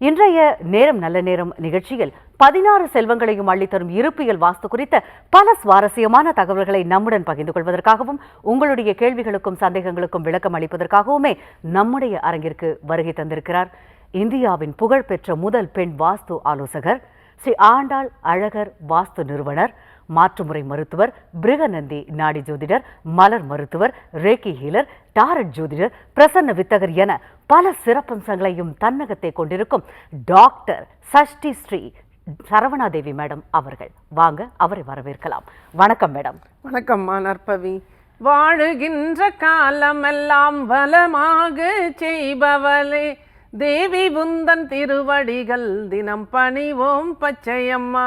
இன்றைய நேரம் நல்ல நேரம் நிகழ்ச்சியில் பதினாறு செல்வங்களையும் அள்ளித்தரும் இருப்பியல் வாஸ்து குறித்த பல சுவாரஸ்யமான தகவல்களை நம்முடன் பகிர்ந்து கொள்வதற்காகவும் உங்களுடைய கேள்விகளுக்கும் சந்தேகங்களுக்கும் விளக்கம் அளிப்பதற்காகவுமே நம்முடைய அரங்கிற்கு வருகை தந்திருக்கிறார். இந்தியாவின் புகழ்பெற்ற முதல் பெண் வாஸ்து ஆலோசகர் ஸ்ரீ ஆண்டாள் அழகர் வாஸ்து நிறுவனர் மாற்றுமுறை மருத்துவர் பிருகநந்தி நாடி ஜோதிடர் மலர் மருத்துவர் ரேக்கி ஹீலர் டாரட் ஜோதிடர் பிரசன்ன வித்தகர் என பல சிறப்பம்சங்களையும் தன்னகத்தை கொண்டிருக்கும் டாக்டர் சஷ்டி ஸ்ரீ சரவணாதேவி மேடம் அவர்கள். வாங்க அவரை வரவேற்கலாம். வணக்கம் மேடம். வணக்கம்மா நற்பவி வாழுகின்ற காலமெல்லாம் வளமாக செய்பவளே. தேவி உந்தன் திருவடிகள் தினம் பணிவோம் பச்சையம்மா.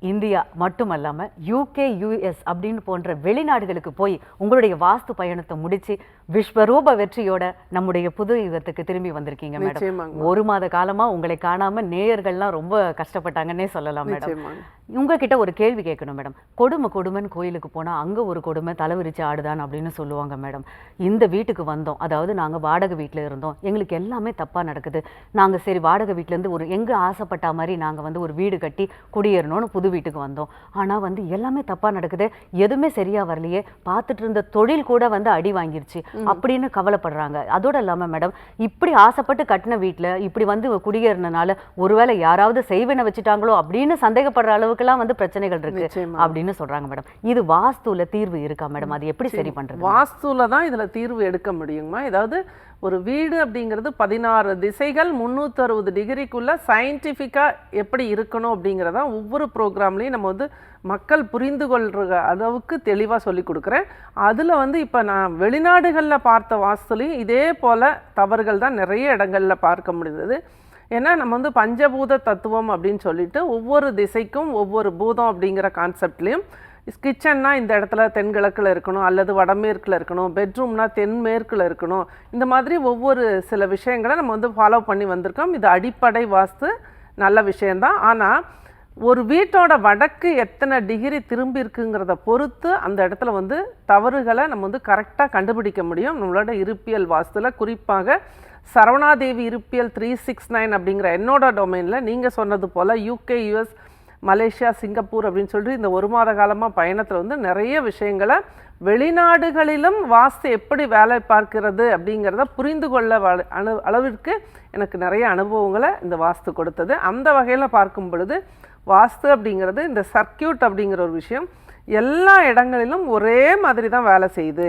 இந்தியா மட்டுமல்லாம யூகே யூஎஸ் அப்படின்னு போன்ற வெளிநாடுகளுக்கு போய் உங்களுடைய வாஸ்து பயணத்தை முடிச்சு விஸ்வரூப வெற்றியோட நம்முடைய புது யுகத்துக்கு திரும்பி வந்திருக்கீங்க மேடம். ஒரு மாத காலமா உங்களை காணாம நேயர்கள்லாம் ரொம்ப கஷ்டப்பட்டாங்கன்னே சொல்லலாம் மேடம். உங்ககிட்ட ஒரு கேள்வி கேட்கணும் மேடம். கொடுமை கொடுமைன்னு கோயிலுக்கு போனா அங்க ஒரு கொடுமை தலைவிரிச்சு ஆடுதான் அப்படின்னு சொல்லுவாங்க மேடம். இந்த வீட்டுக்கு வந்தோம். அதாவது நாங்க வாடகை வீட்ல இருந்தோம். எங்களுக்கு எல்லாமே தப்பா நடக்குது. நாங்க சரி வாடகை வீட்ல இருந்து ஒரு எங்க ஆசைப்பட்ட மாதிரி நாங்க வந்து ஒரு வீடு கட்டி குடியேறணும்னு புது வீட்டுக்கு வந்தோம். ஆனா வந்து எல்லாமே தப்பா நடக்குது. எதுவுமே சரியா வரலையே. பார்த்துட்டு இருந்த தொழில் கூட வந்து அடி வாங்கிருச்சு. அப்படின்னு கவலைப்படுறாங்க. அதோட இல்லாம மேடம் இப்படி ஆசைப்பட்டு கட்டின வீட்ல இப்படி வந்து குடியேறினால ஒருவேளை யாராவது செய்வன வச்சுட்டாங்களோ அப்படின்னு சந்தேகப்படுற அளவுக்குலாம் வந்து பிரச்சனைகள் இருக்கு அப்படின்னு சொல்றாங்க மேடம். இது வாஸ்துல தீர்வு இருக்கா மேடம்? அது எப்படி சரி பண்றது வாஸ்துல தான் இதுல தீர்வு எடுக்க முடியுமா? ஏதாவது ஒரு வீடு அப்படிங்கிறது பதினாறு திசைகள் முந்நூற்றி அறுபது சயின்டிஃபிக்காக எப்படி இருக்கணும் அப்படிங்கிறத ஒவ்வொரு ப்ரோக்ராம்லேயும் நம்ம வந்து மக்கள் புரிந்து கொள்கிற அளவுக்கு தெளிவாக சொல்லி கொடுக்குறேன். அதில் வந்து இப்போ நான் வெளிநாடுகளில் பார்த்த வாஸ்துலையும் இதே போல் தவறுகள் தான் நிறைய இடங்களில் பார்க்க முடிந்தது. ஏன்னா நம்ம வந்து பஞ்சபூத தத்துவம் அப்படின்னு சொல்லிட்டு ஒவ்வொரு திசைக்கும் ஒவ்வொரு பூதம் அப்படிங்கிற கான்செப்ட்லேயும் கிச்சன்னா இந்த இடத்துல தென்கிழக்கில் இருக்கணும் அல்லது வடமேற்கில் இருக்கணும் பெட்ரூம்னா தென்மேற்கில் இருக்கணும். இந்த மாதிரி ஒவ்வொரு சில விஷயங்களை நம்ம வந்து ஃபாலோ பண்ணி வந்திருக்கோம். இது அடிப்படை வாஸ்து. நல்ல விஷயந்தான் ஆனால் ஒரு வீட்டோட வடக்கு எத்தனை டிகிரி திரும்பி இருக்குங்கிறத பொறுத்து அந்த இடத்துல வந்து தவறுகளை நம்ம வந்து கரெக்டாக கண்டுபிடிக்க முடியும். நம்மளோட இருப்பியல் வாஸ்துல குறிப்பாக சரவணாதேவி இருப்பியல் த்ரீ சிக்ஸ் நைன் அப்படிங்கிற என்னோட டொமைனில் நீங்கள் சொன்னது போல் யூகே யூஎஸ் மலேசியா சிங்கப்பூர் அப்படின்னு சொல்லிட்டு இந்த ஒரு மாத காலமாக பயணத்தில் வந்து நிறைய விஷயங்களை வெளிநாடுகளிலும் வாஸ்து எப்படி வேலை பார்க்கிறது அப்படிங்கிறத புரிந்து கொள்ள அணு அளவிற்கு எனக்கு நிறைய அனுபவங்களை இந்த வாஸ்து கொடுத்தது. அந்த வகையில் பார்க்கும் பொழுது வாஸ்து அப்படிங்கிறது இந்த சர்க்கியூட் அப்படிங்கிற ஒரு விஷயம் எல்லா இடங்களிலும் ஒரே மாதிரி தான் வேலை செய்யுது.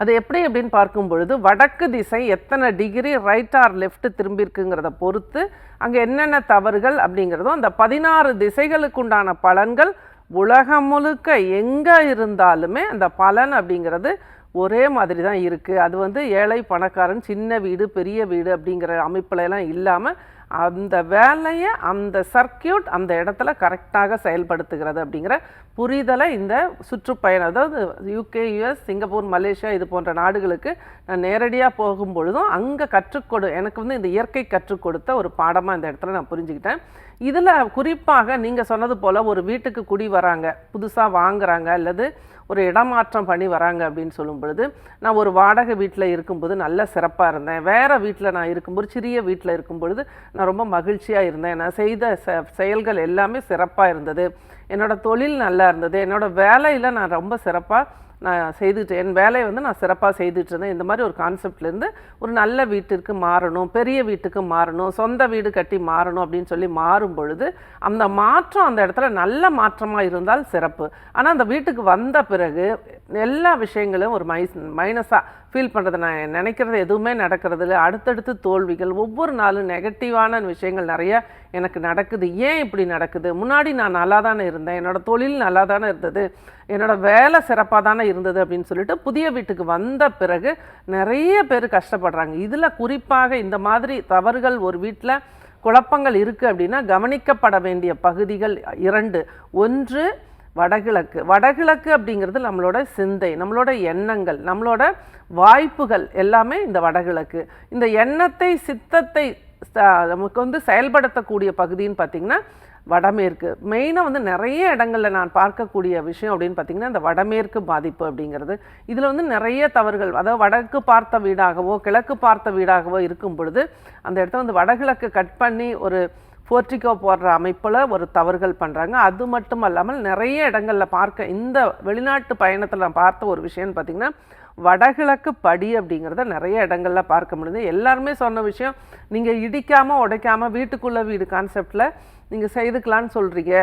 அது எப்படி அப்படின்னு பார்க்கும் பொழுது வடக்கு திசை எத்தனை டிகிரி ரைட் ஆர் லெஃப்ட் திரும்பியிருக்குங்கிறத பொறுத்து அங்கே என்னென்ன தவறுகள் அப்படிங்கிறதும் அந்த பதினாறு திசைகளுக்கு உண்டான பலன்கள் உலகம் முழுக்க எங்கே இருந்தாலுமே அந்த பலன் அப்படிங்கிறது ஒரே மாதிரி தான் இருக்குது அது வந்து ஏழை பணக்காரன் சின்ன வீடு பெரிய வீடு அப்படிங்கிற அமைப்புல எல்லாம் இல்லாமல் அந்த வேலையை அந்த சர்க்கியூட் அந்த இடத்துல கரெக்டாக செயல்படுத்துகிறது அப்படிங்கிற புரிதலை இந்த சுற்றுப்பயணம் அதாவது யூகே யுஎஸ் சிங்கப்பூர் மலேசியா இது போன்ற நாடுகளுக்கு நான் நேரடியாக போகும் பொழுதும் அங்கே கற்றுக்கொடு எனக்கு வந்து இந்த இயற்கை கற்றுக் கொடுத்த ஒரு பாடமாக இந்த இடத்துல நான் புரிஞ்சுக்கிட்டேன். இதில் குறிப்பாக நீங்கள் சொன்னது போல் ஒரு வீட்டுக்கு குடி வராங்க புதுசாக வாங்குறாங்க அல்லது ஒரு இடமாற்றம் பண்ணி வராங்க அப்படின்னு சொல்லும் பொழுது நான் ஒரு வாடகை வீட்டில் இருக்கும்போது நல்ல சிறப்பாக இருந்தேன். வேறு வீட்டில் நான் இருக்கும்போது சிறிய வீட்டில் இருக்கும் பொழுது நான் ரொம்ப மகிழ்ச்சியாக இருந்தேன். நான் செய்த செ செயல்கள் எல்லாமே சிறப்பாக இருந்தது. என்னோடய தொழில் நல்லா இருந்தது. என்னோட வேலையில் நான் ரொம்ப சிறப்பாக நான் செய்துட்டு என் வேலையை வந்து நான் சிறப்பாக செய்துட்ருந்தேன் இந்த மாதிரி ஒரு கான்செப்ட்லேருந்து ஒரு நல்ல வீட்டிற்கு மாறணும் பெரிய வீட்டுக்கு மாறணும் சொந்த வீடு கட்டி மாறணும் அப்படின்னு சொல்லி மாறும் பொழுது அந்த மாற்றம் அந்த இடத்துல நல்ல மாற்றமாக இருந்தால் சிறப்பு. ஆனால் அந்த வீட்டுக்கு வந்த பிறகு எல்லா விஷயங்களும் ஒரு மைஸ் மைனஸாக ஃபீல் பண்ணுறது நான் நினைக்கிறது எதுவுமே நடக்கிறதில்ல. அடுத்தடுத்து தோல்விகள் ஒவ்வொரு நாளும் நெகட்டிவான விஷயங்கள் நிறைய எனக்கு நடக்குது. ஏன் இப்படி நடக்குது? முன்னாடி நான் நல்லா தானே இருந்தேன். என்னோட தொழில் நல்லா தானே இருந்தது. என்னோடய வேலை சிறப்பாக தானே இருந்தது அப்படின்னு சொல்லிட்டு புதிய வீட்டுக்கு வந்த பிறகு நிறைய பேர் கஷ்டப்படுறாங்க. இதில் குறிப்பாக இந்த மாதிரி தவறுகள் ஒரு வீட்டில் குழப்பங்கள் இருக்குது அப்படின்னா கவனிக்கப்பட வேண்டிய பகுதிகள் இரண்டு. ஒன்று வடகிழக்கு. வடகிழக்கு அப்படிங்கிறது நம்மளோட சிந்தை நம்மளோட எண்ணங்கள் நம்மளோட வாய்ப்புகள் எல்லாமே இந்த வடகிழக்கு. இந்த எண்ணத்தை சித்தத்தை நமக்கு வந்து செயல்படுத்தக்கூடிய பகுதின்னு பார்த்திங்கன்னா வடமேற்கு. மெயினாக வந்து நிறைய இடங்களில் நான் பார்க்கக்கூடிய விஷயம் அப்படின்னு பார்த்திங்கன்னா இந்த வடமேற்கு பாதிப்பு அப்படிங்கிறது. இதில் வந்து நிறைய தவறுகள் அதாவது வடக்கு பார்த்த வீடாகவோ கிழக்கு பார்த்த வீடாகவோ இருக்கும் பொழுது அந்த இடத்த வந்து வடகிழக்கு கட் பண்ணி ஒரு போர்ட்டிகோ போடுற அமைப்பில் ஒரு தவறுகள் பண்ணுறாங்க அது மட்டும் அல்லாமல் நிறைய இடங்களில் பார்க்க இந்த வெளிநாட்டு பயணத்தில் நான் பார்த்த ஒரு விஷயம்னு பார்த்திங்கன்னா வடகிழக்கு படி அப்படிங்கிறத நிறைய இடங்களில் பார்க்க முடியுது. எல்லாருமே சொன்ன விஷயம் நீங்கள் இடிக்காமல் உடைக்காமல் வீட்டுக்குள்ளே வீடு கான்செப்டில் நீங்கள் செய்துக்கலான்னு சொல்கிறீங்க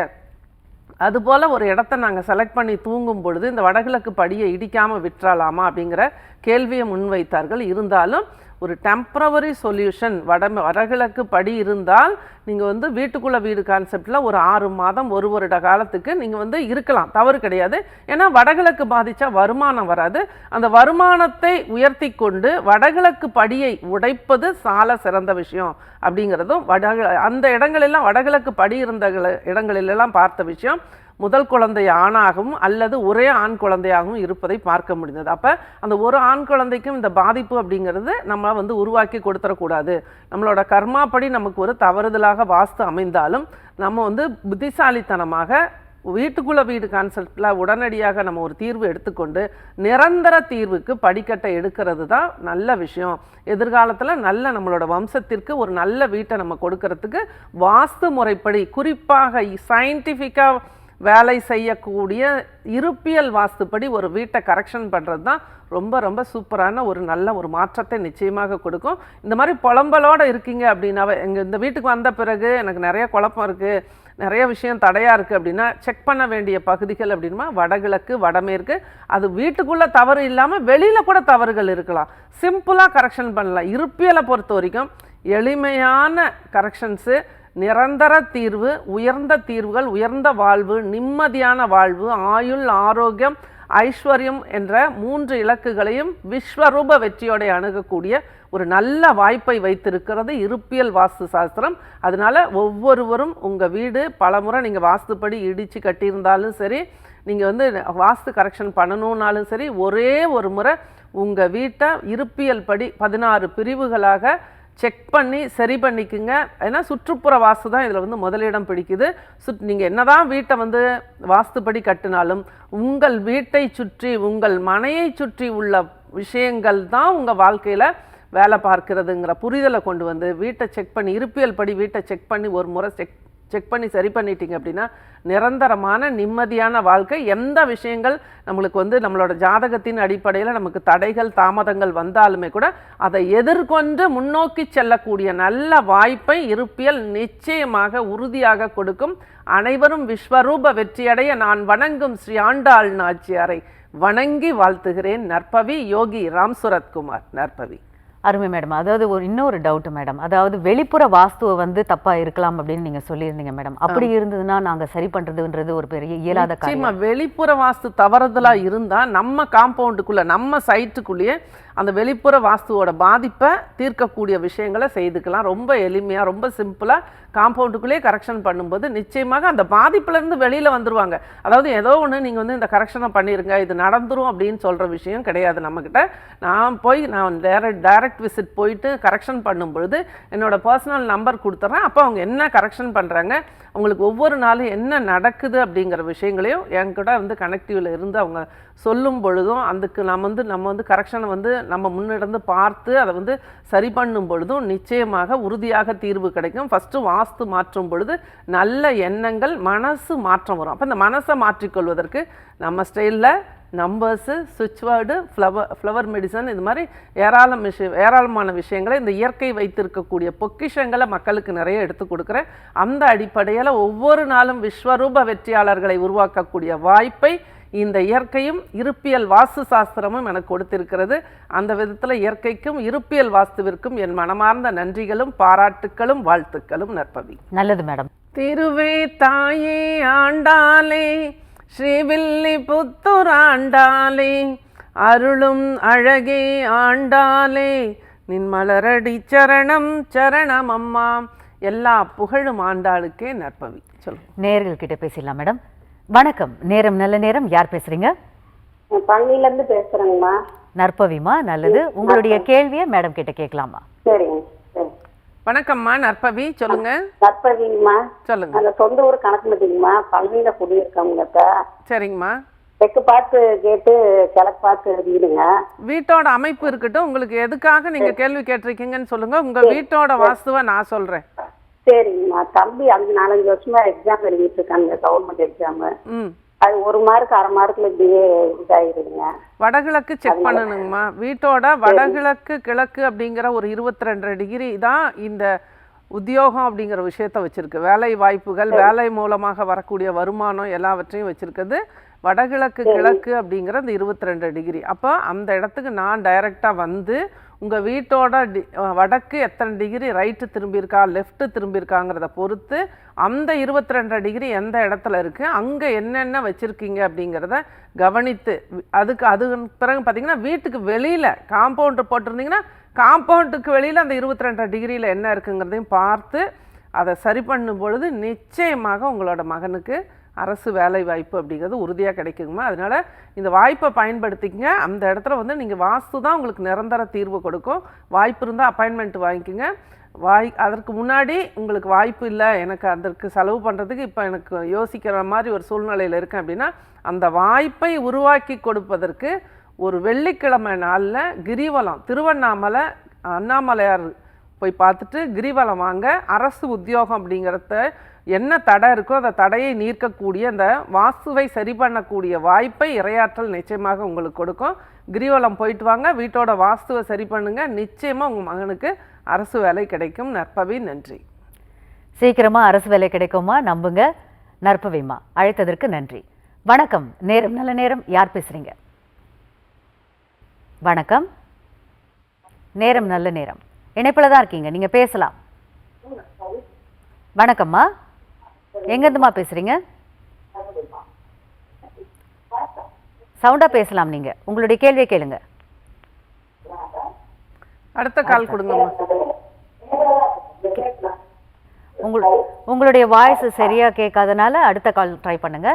அதுபோல் ஒரு இடத்த நாங்கள் செலக்ட் பண்ணி தூங்கும் பொழுது இந்த வடகிழக்கு படியை இடிக்காமல் விட்டுறலாமா அப்படிங்கிற கேள்வியை முன்வைத்தார்கள். இருந்தாலும் ஒரு டெம்ப்ரவரி சொல்யூஷன் வட வடகிழக்கு படி இருந்தால் நீங்கள் வந்து வீட்டுக்குள்ளே வீடு கான்செப்டில் ஒரு ஆறு மாதம் ஒரு வருட காலத்துக்கு நீங்கள் வந்து இருக்கலாம். தவறு கிடையாது. ஏன்னா வடகிழக்கு பாதித்தா வருமானம் வராது. அந்த வருமானத்தை உயர்த்தி கொண்டு வடகிழக்கு படியை உடைப்பது சால சிறந்த விஷயம் அப்படிங்கிறதும் வடகிழ அந்த இடங்களெல்லாம் வடகிழக்கு படி இருந்த இடங்களிலெல்லாம் பார்த்த விஷயம் முதல் குழந்தை ஆணாகவும் அல்லது ஒரே ஆண் குழந்தையாகவும் இருப்பதை பார்க்க முடிந்தது. அப்போ அந்த ஒரு ஆண் குழந்தைக்கும் இந்த பாதிப்பு அப்படிங்கிறது நம்ம வந்து உருவாக்கி கொடுத்துடக்கூடாது. நம்மளோட கர்மாப்படி நமக்கு ஒரு தவறுதலாக வாஸ்து அமைந்தாலும் நம்ம வந்து புத்திசாலித்தனமாக வீட்டுக்குள்ள வீடு கான்செப்டில் உடனடியாக நம்ம ஒரு தீர்வு எடுத்துக்கொண்டு நிரந்தர தீர்வுக்கு படிக்கட்டை எடுக்கிறது தான் நல்ல விஷயம். எதிர்காலத்தில் நல்ல நம்மளோட வம்சத்திற்கு ஒரு நல்ல வீட்டை நம்ம கொடுக்கறதுக்கு வாஸ்து முறைப்படி குறிப்பாக சயின்டிஃபிக்காக வேலை செய்யக்கூடிய இருப்பியல் வாஸ்துப்படி ஒரு வீட்டை கரெக்ஷன் பண்ணுறது தான் ரொம்ப ரொம்ப சூப்பரான ஒரு நல்ல ஒரு மாற்றத்தை நிச்சயமாக கொடுக்கும். இந்த மாதிரி புலம்பலோடு இருக்கீங்க அப்படின்னாவே எங்கள் இந்த வீட்டுக்கு வந்த பிறகு எனக்கு நிறைய குழப்பம் இருக்குது நிறைய விஷயம் தடையாக இருக்குது அப்படின்னா செக் பண்ண வேண்டிய பகுதிகள் அப்படின்னா வடகிழக்கு வடமேற்கு அது வீட்டுக்குள்ளே தவறு இல்லாமல் வெளியில் கூட தவறுகள் இருக்கலாம். சிம்பிளாக கரெக்ஷன் பண்ணலாம். இருப்பியலை பொறுத்த வரைக்கும் எளிமையான கரெக்ஷன்ஸு நிரந்தர தீர்வு உயர்ந்த தீர்வுகள் உயர்ந்த வாழ்வு நிம்மதியான வாழ்வு ஆயுள் ஆரோக்கியம் ஐஸ்வர்யம் என்ற மூன்று இலக்குகளையும் விஸ்வரூப வெற்றியோட அணுகக்கூடிய ஒரு நல்ல வாய்ப்பை வைத்திருக்கிறது இருப்பியல் வாஸ்து சாஸ்திரம். அதனால ஒவ்வொருவரும் உங்கள் வீடு பலமுறை நீங்கள் வாஸ்துப்படி இடித்து கட்டியிருந்தாலும் சரி நீங்கள் வந்து வாஸ்து கரெக்ஷன் பண்ணணுன்னாலும் சரி ஒரே ஒரு முறை உங்கள் வீட்டை இருப்பியல் படி பதினாறு பிரிவுகளாக செக் பண்ணி சரி பண்ணிக்குங்க. ஏன்னா சுற்றுப்புற வாஸ்து தான் இதில் வந்து முதலிடம் பிடிக்குது. சுட் நீங்கள் என்ன தான் வீட்டை வந்து வாஸ்துப்படி கட்டினாலும் உங்கள் வீட்டை சுற்றி உங்கள் மனையை சுற்றி உள்ள விஷயங்கள் தான் உங்கள் வாழ்க்கையில் வேலை பார்க்கிறதுங்கிற புரிதலை கொண்டு வந்து வீட்டை செக் பண்ணி இருப்பியல் படி வீட்டை செக் பண்ணி ஒரு முறை செக் செக் பண்ணி சரி பண்ணிட்டீங்க அப்படின்னா நிரந்தரமான நிம்மதியான வாழ்க்கை. எந்த விஷயங்கள் நம்மளுக்கு வந்து நம்மளோட ஜாதகத்தின் அடிப்படையில் நமக்கு தடைகள் தாமதங்கள் வந்தாலுமே கூட அதை எதிர்கொண்டு முன்னோக்கி செல்லக்கூடிய நல்ல வாய்ப்பை இருப்பியல் நிச்சயமாக உறுதியாக கொடுக்கும். அனைவரும் விஸ்வரூப வெற்றியடைய நான் வணங்கும் ஸ்ரீ ஆண்டாள் நாச்சியாரை வணங்கி வாழ்த்துகிறேன். நற்பவி யோகி ராம் சுரத்குமார் நற்பவி. அருமை மேடம். அதாவது ஒரு இன்னொரு டவுட் மேடம். அதாவது வெளிப்புற வாஸ்துவை வந்து தப்பா இருக்கலாம் அப்படின்னு நீங்க சொல்லியிருந்தீங்க மேடம். அப்படி இருந்ததுன்னா நாங்க சரி பண்றதுன்றது ஒரு பெரிய இயலாத காரியம். வெளிப்புற வாஸ்து தவறுதலா இருந்தா நம்ம காம்பவுண்டுக்குள்ள நம்ம சைட்டுக்குள்ளேயே அந்த வெளிப்புற வாஸ்துவோட பாதிப்பை தீர்க்கக்கூடிய விஷயங்களை செய்துக்கலாம். ரொம்ப எளிமையாக ரொம்ப சிம்பிளாக காம்பவுண்டுக்குள்ளேயே கரெக்ஷன் பண்ணும்போது நிச்சயமாக அந்த பாதிப்புலேருந்து வெளியில் வந்துடுவாங்க அதாவது ஏதோ ஒன்று நீங்கள் வந்து இந்த கரெக்ஷனை பண்ணிடுங்க இது நடந்துரும் அப்படின்னு சொல்கிற விஷயம் கிடையாது நம்மக்கிட்ட நான் போய் நான் டேரக்ட் டைரக்ட் விசிட் போயிட்டு கரெக்ஷன் பண்ணும் பொழுது என்னோட பர்சனல் நம்பர் கொடுத்துட்றேன் அப்போ அவங்க என்ன கரெக்ஷன் பண்ணுறாங்க அவங்களுக்கு ஒவ்வொரு நாளும் என்ன நடக்குது அப்படிங்கிற விஷயங்களையும் என்கிட்ட வந்து கனெக்டிவில் இருந்து அவங்க சொல்லும் பொழுதும் அதுக்கு நம்ம வந்து நம்ம வந்து கரெக்ஷனை வந்து நம்ம முன்னிடந்து பார்த்து அதை வந்து சரி பண்ணும் பொழுதும் நிச்சயமாக உறுதியாக தீர்வு கிடைக்கும். ஃபஸ்ட்டு வாஸ்து மாற்றும் பொழுது நல்ல எண்ணங்கள் மனசு மாற்றம் வரும். அப்போ இந்த மனசை மாற்றிக்கொள்வதற்கு நம்ம ஸ்டைலில் நம்பர்ஸு சுவிட்ச் வேர்டு ஃப்ளவர் ஃப்ளவர் மெடிசன் இது மாதிரி ஏராளம் விஷயம் ஏராளமான விஷயங்களை இந்த இயற்கை வைத்திருக்கக்கூடிய பொக்கிஷங்களை மக்களுக்கு நிறைய எடுத்து கொடுக்குறேன். அந்த அடிப்படையில் ஒவ்வொரு நாளும் விஸ்வரூப வெற்றியாளர்களை உருவாக்கக்கூடிய வாய்ப்பை இந்த இயற்கையும் இருப்பியல் வாஸ்து சாஸ்திரமும் எனக்கு கொடுத்திருக்கிறது. அந்த விதத்தில் இயற்கைக்கும் இருப்பியல் வாஸ்துவிற்கும் என் மனமார்ந்த நன்றிகளும் பாராட்டுக்களும் வாழ்த்துக்களும் நற்பவி. நல்லது மேடம். திருவே தாயே ஆண்டாளே ஸ்ரீவில்லி புத்தூர் ஆண்டாளே அருளும் அழகே ஆண்டாளே. நின் மலரடி சரணம் சரணம் அம்மா. எல்லா புகழும் ஆண்டாளுக்கே நற்பவி. சொல்லுங்க. நேர்கள் கிட்ட பேசிடலாம் மேடம். வணக்கம். நேரம் நல்ல நேரம். யார் பேசுறீங்க? நான் பழனில இருந்து பேசுறேங்கம்மா. நற்பவிமா நல்லது. உங்களுடைய கேள்வியை மேடம் கிட்ட கேட்கலாமா? சரிங்க. சரி வணக்கம்மா நற்பவி சொல்லுங்க. நற்பதிங்கம்மா சொல்லுங்க. அந்த சொந்த ஊர் கணக்கு மாட்டீங்கம்மா பழனியில குடியிருக்கவங்ககிட்ட சரிங்கம்மா. தெற்கு பார்த்து கேட்டு கிழக்கு பார்த்து எழுதிடுங்க. வீட்டோட அமைப்பு இருக்கட்டும். உங்களுக்கு எதுக்காக நீங்க கேள்வி கேட்டிருக்கீங்கன்னு சொல்லுங்க. உங்க வீட்டோட வாஸ்துவை நான் சொல்றேன். சரிங்கம்மா. தம்பி அஞ்சு நாலஞ்சு வருஷமா எக்ஸாம் எழுதிட்டு இருக்காங்க கவர்மெண்ட் எக்ஸாம் ம். அது ஒரு மார்க் அரை மார்க்ல இப்படியே இதாயிருதுங்க. வடகிழக்கு செக் பண்ணணுங்கம்மா. வீட்டோட வடகிழக்கு கிழக்கு அப்படிங்கிற ஒரு இருபத்தி ரெண்டரை டிகிரி தான் இந்த உத்தியோகம் அப்படிங்கிற விஷயத்த வச்சிருக்கு. வேலை வாய்ப்புகள் வேலை மூலமாக வரக்கூடிய வருமானம் எல்லாவற்றையும் வச்சிருக்கிறது. வடகிழக்கு கிழக்கு அப்படிங்கிற இந்த இருபத்தி ரெண்டு டிகிரி அப்போ அந்த இடத்துக்கு நான் டைரெக்டாக வந்து உங்கள் வீட்டோட டி வடக்கு எத்தனை டிகிரி ரைட்டு திரும்பியிருக்கா லெஃப்ட்டு திரும்பியிருக்காங்கிறத பொறுத்து அந்த இருபத்தி ரெண்டு டிகிரி எந்த இடத்துல இருக்குது அங்கே என்னென்ன வச்சுருக்கீங்க அப்படிங்கிறத கவனித்து அதுக்கு அது பிறகு பார்த்தீங்கன்னா வீட்டுக்கு வெளியில் காம்பவுண்டு போட்டிருந்தீங்கன்னா காம்பவுண்டுக்கு வெளியில் அந்த இருபத்தி ரெண்டு டிகிரியில் என்ன இருக்குங்கிறதையும் பார்த்து அதை சரி பண்ணும் பொழுது நிச்சயமாக உங்களோட மகனுக்கு அரசு வேலை வாய்ப்பு அப்படிங்கிறது உறுதியாக கிடைக்குங்கம்மா. அதனால் இந்த வாய்ப்பை பயன்படுத்திக்கங்க. அந்த இடத்துல வந்து நீங்கள் வாஸ்து தான் உங்களுக்கு நிரந்தர தீர்வு கொடுக்கும். வாய்ப்பு இருந்தால் அப்பாயின்மெண்ட் வாங்கிக்கோங்க. வாய் அதற்கு முன்னாடி உங்களுக்கு வாய்ப்பு இல்லை எனக்கு அதற்கு செலவு பண்ணுறதுக்கு இப்போ எனக்கு யோசிக்கிற மாதிரி ஒரு சூழ்நிலையில் இருக்கேன் அப்படின்னா அந்த வாய்ப்பை உருவாக்கி கொடுப்பதற்கு ஒரு வெள்ளிக்கிழமை நாளில் கிரிவலம் திருவண்ணாமலை அண்ணாமலையார் போய் பார்த்துட்டு கிரிவலம் வாங்க அரசு உத்தியோகம் அப்படிங்கிறத என்ன தடை இருக்கோ அந்த தடையை நீர்க்கக்கூடிய அந்த வாஸ்துவை சரி பண்ணக்கூடிய வாய்ப்பை இரையாற்றல் நிச்சயமாக உங்களுக்கு கொடுக்கும். கிரிவலம் போயிட்டு வாங்க வீட்டோட வாஸ்துவை சரி பண்ணுங்க. நிச்சயமாக உங்கள் மகனுக்கு அரசு வேலை கிடைக்கும். நற்பவி நன்றி. சீக்கிரமாக அரசு வேலை கிடைக்குமா? நம்புங்க. நற்பவிமா அழைத்ததற்கு நன்றி. வணக்கம். நேரம் நல்ல நேரம். யார் பேசுறீங்க? வணக்கம். நேரம் நல்ல நேரம். இணைப்பில் தான் இருக்கீங்க. நீங்க பேசலாம். வணக்கம்மா. எங்கேருந்துமா பேசுறீங்க? சவுண்டா பேசலாம் நீங்க. உங்களுடைய கேள்வியை கேளுங்க. அடுத்த கால் கொடுங்கம்மா. உங்கள் உங்களுடைய வாய்ஸ் சரியா கேட்காதனால அடுத்த கால் ட்ரை பண்ணுங்க.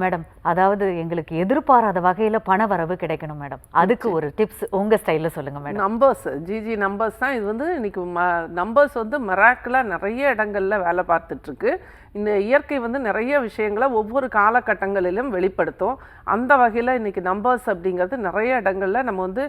மேடம் அதாவது எங்களுக்கு எதிர்பாராத வகையில பண வரவு கிடைக்கணும் மேடம். அதுக்கு ஒரு டிப்ஸ் உங்க ஸ்டைல்ல சொல்லுங்க மேடம். நம்பர்ஸ் ஜிஜி நம்பர்ஸ் தான். இது வந்து இன்னைக்கு ம நம்பர்ஸ் வந்து மெராக்கிளாக நிறைய இடங்கள்ல வேலை பார்த்துட்ருக்கு. இந்த இயற்கை வந்து நிறைய விஷயங்களை ஒவ்வொரு காலகட்டங்களிலும் வெளிப்படுத்தும். அந்த வகையில் இன்னைக்கு நம்பர்ஸ் அப்படிங்கிறது நிறைய இடங்கள்ல நம்ம வந்து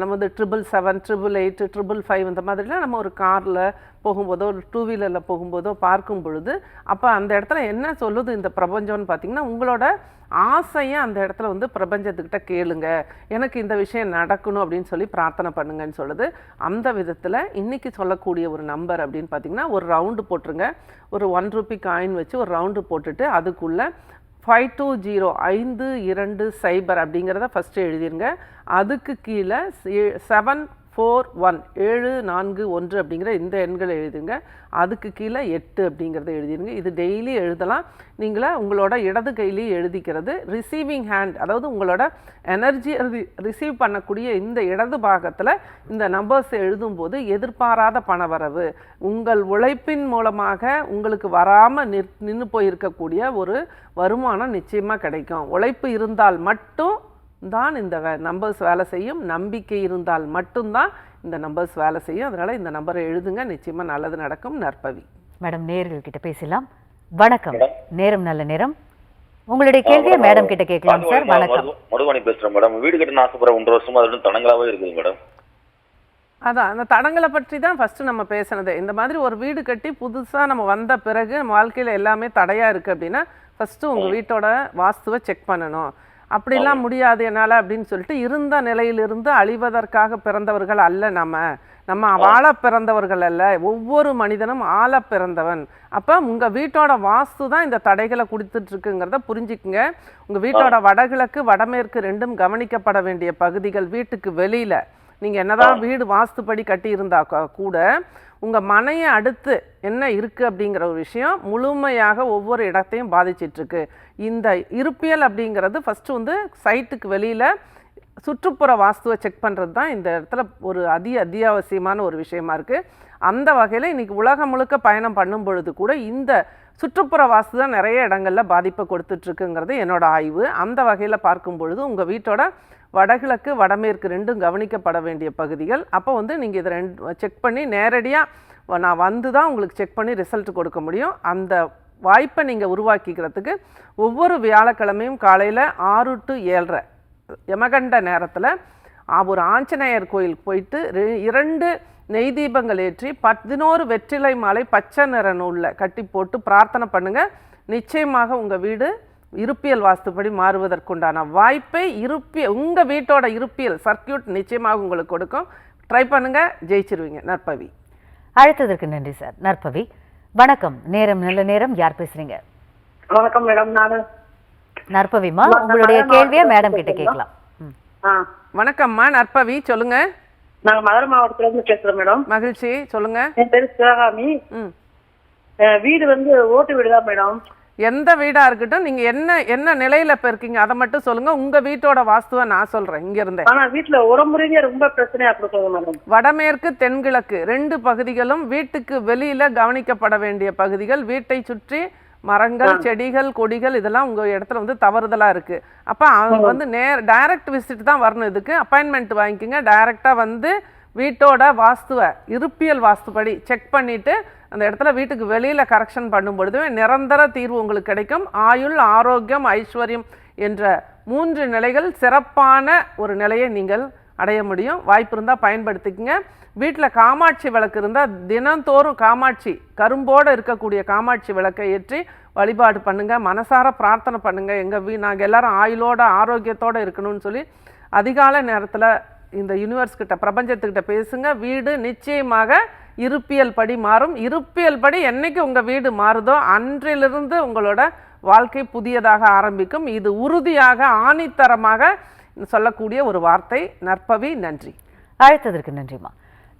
நம்ம வந்து triple seven triple eight triple five இந்த மாதிரிலாம் நம்ம ஒரு காரில் போகும்போதோ ஒரு டூ வீலரில் போகும்போதோ பார்க்கும் பொழுது அப்போ அந்த இடத்துல என்ன சொல்லுது இந்த பிரபஞ்சம்னு பார்த்தீங்கன்னா உங்களோட ஆசையை அந்த இடத்துல வந்து பிரபஞ்சத்துக்கிட்ட கேளுங்க. எனக்கு இந்த விஷயம் நடக்கணும் அப்படின்னு சொல்லி பிரார்த்தனை பண்ணுங்கன்னு சொல்லுது. அந்த விதத்தில் இன்றைக்கி சொல்லக்கூடிய ஒரு நம்பர் அப்படின்னு பார்த்தீங்கன்னா ஒரு ரவுண்டு போட்டுருங்க. ஒரு ஒன் ருபி காயின் வச்சு ஒரு ரவுண்டு போட்டுட்டு அதுக்குள்ளே ஃபைவ் டூ ஜீரோ ஐந்து இரண்டு சைபர் அப்படிங்கிறத ஃபஸ்ட்டு எழுதிருங்க. அதுக்கு கீழே செவன் ஃபோர் ஒன் ஏழு நான்கு ஒன்று அப்படிங்கிற இந்த எண்களை எழுதுங்க. அதுக்கு கீழே எட்டு அப்படிங்கிறத எழுதிடுங்க. இது டெய்லி எழுதலாம். நீங்களே உங்களோட இடது கையிலேயே எழுதிக்கிறது. ரிசீவிங் ஹேண்ட் அதாவது உங்களோட எனர்ஜி ரிசீவ் பண்ணக்கூடிய இந்த இடது பாகத்தில் இந்த நம்பர்ஸ் எழுதும்போது எதிர்பாராத பணவரவு உங்கள் உழைப்பின் மூலமாக உங்களுக்கு வராமல் நிற் நின்று போயிருக்கக்கூடிய ஒரு வருமானம் நிச்சயமாக கிடைக்கும். உழைப்பு இருந்தால் மட்டும் தான் இந்த நம்பர்ஸ் வேலை செய்யும். நம்பிக்கை இருந்தால் மட்டும்தான் இந்த நம்பர்ஸ் வேலை செய்யும். அதனால இந்த நம்பரை எழுதுங்க. நிச்சயமா நல்லது நடக்கும் நற்பவி. மேடம் நேர்கள் கிட்ட பேசலாம். வணக்கம். நேரம் நல்ல நேரம். உங்களுடைய கேள்வியை மேடம் கிட்ட கேட்கலாம் சார். வணக்கம். மருது- மருதுமணி பேசுறேன் மேடம். வீடு கட்டணும் ஆசைப்படுற ஒன்றரை வருஷமா அது தடங்களாவே இருக்குது மேடம். அதான் அந்த தடங்களை பற்றி தான் ஃபஸ்ட்டு நம்ம பேசுனது. இந்த மாதிரி ஒரு வீடு கட்டி புதுசாக நம்ம வந்த பிறகு நம்ம வாழ்க்கையில் எல்லாமே தடையாக இருக்குது அப்படின்னா ஃபஸ்ட்டு உங்கள் வீட்டோட வாஸ்துவை செக் பண்ணணும். அப்படிலாம் முடியாது என்னால அப்படின்னு சொல்லிட்டு இருந்த நிலையிலிருந்து அழிவதற்காக பிறந்தவர்கள் அல்ல நம்ம. நம்ம வாழ பிறந்தவர்கள் அல்ல. ஒவ்வொரு மனிதனும் ஆள பிறந்தவன். அப்போ உங்க வீட்டோட வாஸ்து தான் இந்த தடைகளை கொடுத்துட்டு இருக்குங்கிறத புரிஞ்சுக்குங்க. உங்க வீட்டோட வடகிழக்கு வடமேற்கு ரெண்டும் கவனிக்கப்பட வேண்டிய பகுதிகள் வீட்டுக்கு வெளியில. நீங்க என்னதான் வீடு வாஸ்துப்படி கட்டி இருந்தா க- கூட உங்கள் மனையை அடுத்து என்ன இருக்குது அப்படிங்கிற ஒரு விஷயம் முழுமையாக ஒவ்வொரு இடத்தையும் பாதிச்சிட்ருக்கு. இந்த இருப்பியல் அப்படிங்கிறது ஃபஸ்ட்டு வந்து சைட்டுக்கு வெளியில் சுற்றுப்புற வாஸ்துவை செக் பண்ணுறது தான் இந்த இடத்துல ஒரு அதி அத்தியாவசியமான ஒரு விஷயமா இருக்குது அந்த வகையில் இன்றைக்கி உலகம் முழுக்க பயணம் பண்ணும் பொழுது கூட இந்த சுற்றுப்புற வாஸ்து தான் நிறைய இடங்கள்ல பாதிப்பை கொடுத்துட்ருக்குங்கிறது என்னோட ஆய்வு. அந்த வகையில் பார்க்கும் பொழுது உங்கள் வீட்டோட வடகிழக்கு வடமேற்கு ரெண்டும் கவனிக்கப்பட வேண்டிய பகுதிகள். அப்போ வந்து நீங்கள் இதை ரெண்டு செக் பண்ணி நேரடியாக நான் வந்து தான் உங்களுக்கு செக் பண்ணி ரிசல்ட் கொடுக்க முடியும். அந்த வாய்ப்பை நீங்கள் உருவாக்கிக்கிறதுக்கு ஒவ்வொரு வியாழக்கிழமையும் காலையில் ஆறு டு ஏழரை யமகண்ட நேரத்தில் ஒரு ஆஞ்சநேயர் கோயிலுக்கு போயிட்டு ரெ- இரண்டு நெய் தீபங்கள் ஏற்றி பதினோரு வெற்றிலை மாலை பச்சை நிற நூலில் கட்டி போட்டு பிரார்த்தனை பண்ணுங்கள் நிச்சயமாக உங்கள் வீடு இருப்பியல் வாஸ்துப்படி மாறுவதற்குண்டான வாய்ப்பை இருப்பிய உங்கள் வீட்டோட இருப்பியல் சர்க்கியூட் நிச்சயமாக உங்களுக்கு கொடுக்கும். ட்ரை பண்ணுங்க. ஜெயிச்சிருவீங்க. நற்பவி. அழைத்ததற்கு நன்றி சார் நற்பவி வணக்கம். நேரம் நல்ல நேரம். யார் பேசுறீங்க? வணக்கம் மேடம். நானு. நற்பவிமா உங்களுடைய கேள்வியை மேடம் கிட்ட. கேட்கலாம். வணக்கம்மா. நற்பவி சொல்லுங்க. நாங்க மதுரை மாவட்டத்துல இருந்து பேசுறோம் மேடம். மகிழ்ச்சி. சொல்லுங்க. என் பேரு சிவகாமி. வீடு வந்து ஓட்டு வீடு தான் மேடம். எந்த வீடா இருக்கட்டும் நீங்க என்ன என்ன நிலையில இப்ப இருக்கீங்க அதை மட்டும் சொல்லுங்க. உங்க வீட்டோட வாஸ்துவை நான் சொல்றேன் இங்க இருந்தே ஆனா வீட்டுல உடம்புறீங்க ரொம்ப பிரச்சனையா கொடுக்குது மேடம் வடமேற்கு தென்கிழக்கு ரெண்டு பகுதிகளும் வீட்டுக்கு வெளியில கவனிக்கப்பட வேண்டிய பகுதிகள். வீட்டை சுற்றி மரங்கள் செடிகள் கொடிகள் இதெல்லாம் உங்க இடத்துல வந்து தவறுதலா இருக்கு. அப்ப அவங்க வந்து நேர் டைரக்ட் விசிட் தான் வரணும் இதுக்கு. அப்பாயின்மெண்ட் வாங்கிக்கோங்க. டைரக்டா வந்து வீட்டோட வாஸ்துவை இருப்பியல் வாஸ்துபடி செக் பண்ணிட்டு அந்த இடத்துல வீட்டுக்கு வெளியில் கரெக்ஷன் பண்ணும்பொழுது நிரந்தர தீர்வு உங்களுக்கு கிடைக்கும். ஆயுள் ஆரோக்கியம் ஐஸ்வர்யம் என்ற மூன்று நிலைகள் சிறப்பான ஒரு நிலையை நீங்கள் அடைய முடியும். வாய்ப்பு இருந்தால் பயன்படுத்திக்கங்க. வீட்டில் காமாட்சி விளக்கு இருந்தால் தினந்தோறும் காமாட்சி கரும்போடு இருக்கக்கூடிய காமாட்சி விளக்கை ஏற்றி வழிபாடு பண்ணுங்கள் மனசார பிரார்த்தனை பண்ணுங்கள் எங்கள் வீ நாங்கள் எல்லோரும் ஆயுளோட ஆரோக்கியத்தோடு இருக்கணும்னு சொல்லி அதிகாலை நேரத்தில் இந்த யூனிவர்ஸ் கிட்ட பிரபஞ்சத்துக்கிட்ட பேசுங்க. வீடு நிச்சயமாக இருப்பியல் படி மாறும். இருப்பியல் படி என்னைக்கு உங்கள் வீடு மாறுதோ அன்றிலிருந்து உங்களோட வாழ்க்கை புதியதாக ஆரம்பிக்கும். இது உறுதியாக ஆணித்தரமாக சொல்லக்கூடிய ஒரு வார்த்தை. நற்பவி நன்றி. அழைத்ததற்கு நன்றிம்மா.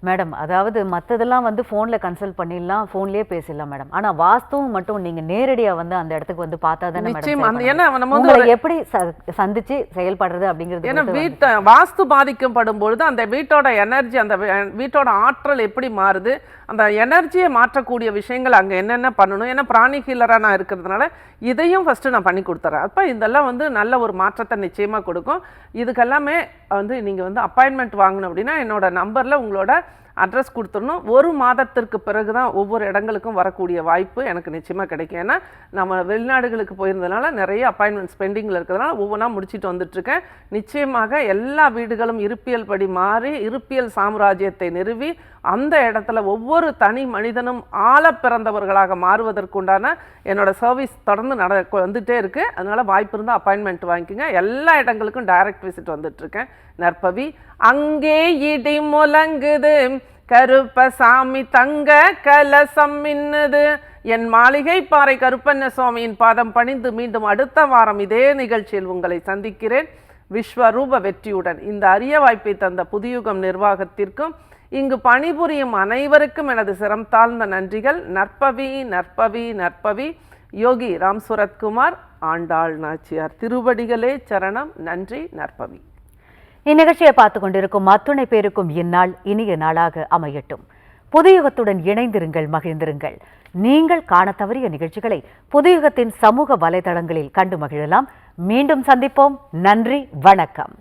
மேடம் அதாவது மற்றதெல்லாம் வந்து ஃபோனில் கன்சல்ட் பண்ணிடலாம் ஃபோன்லேயே பேசிடலாம் மேடம் ஆனால் வாஸ்துவும் மட்டும் நீங்கள் நேரடியாக வந்து அந்த இடத்துக்கு வந்து பார்த்தா தானே மேடம் எப்படி சந்திச்சு செயல்படுறது அப்படிங்கிறது ஏன்னா வீட்டை வாஸ்து பாதிக்கப்படும் பொழுது அந்த வீட்டோட எனர்ஜி அந்த வீட்டோட ஆற்றல் எப்படி மாறுது அந்த எனர்ஜியை மாற்றக்கூடிய விஷயங்கள் அங்கே என்னென்ன பண்ணணும் ஏன்னா பிராணி ஹீலராக நான் இருக்கிறதுனால இதையும் ஃபஸ்ட்டு நான் பண்ணி கொடுத்துறேன். அப்போ இதெல்லாம் வந்து நல்ல ஒரு மாற்றத்தை நிச்சயமாக கொடுக்கும். இதுக்கெல்லாமே வந்து நீங்கள் வந்து அப்பாயின்மெண்ட் வாங்கணும் அப்படின்னா என்னோட நம்பரில் உங்களோட அட்ரஸ் கொடுத்துடணும். ஒரு மாதத்திற்கு பிறகு தான் ஒவ்வொரு இடங்களுக்கும் வரக்கூடிய வாய்ப்பு எனக்கு நிச்சயமாக கிடைக்கும். ஏன்னா நம்ம வெளிநாடுகளுக்கு போயிருந்ததுனால நிறைய அப்பாயின்மெண்ட்ஸ் பெண்டிங்கில் இருக்கிறதுனால ஒவ்வொன்றா முடிச்சுட்டு வந்துட்டுருக்கேன். நிச்சயமாக எல்லா வீடுகளும் இருப்பியல் படி மாறி இருப்பியல் சாம்ராஜ்யத்தை நிறுவி அந்த இடத்துல ஒவ்வொரு தனி மனிதனும் ஆள பிறந்தவர்களாக மாறுவதற்குண்டான என்னோட சர்வீஸ் தொடர்ந்து நட வந்துட்டே இருக்குது அதனால் வாய்ப்பு இருந்தால் அப்பாயின்மெண்ட் வாங்கிக்கோங்க. எல்லா இடங்களுக்கும் டைரக்ட் விசிட் வந்துட்டுருக்கேன். நற்பவி. அங்கே இடி முழங்குது. கருப்பசாமி தங்க கலசம் மின்னுது. என் மாளிகை பாறை கருப்பண்ண சுவாமியின் பாதம் பணிந்து மீண்டும் அடுத்த வாரம் இதே நிகழ்ச்சியில் உங்களை சந்திக்கிறேன். விஸ்வரூப வெற்றியுடன் இந்த அரிய வாய்ப்பை தந்த புதியுகம் நிர்வாகத்திற்கும் இங்கு பணிபுரியும் அனைவருக்கும் எனது சிரம் தாழ்ந்த நன்றிகள். நற்பவி நற்பவி நற்பவி. யோகி ராம் சுரத்குமார் ஆண்டாள் நாச்சியார் திருவடிகளே சரணம். நன்றி நற்பவி. இந்நிகழ்ச்சியை பார்த்து கொண்டிருக்கும் அத்துணை பேருக்கும் இந்நாள் இனிய நாளாக அமையட்டும். புதுயுகத்துடன் இணைந்திருங்கள் மகிழ்ந்திருங்கள். நீங்கள் காண தவறிய நிகழ்ச்சிகளை புதுயுகத்தின் சமூக வலைதளங்களில் கண்டு மகிழலாம். மீண்டும் சந்திப்போம். நன்றி வணக்கம்.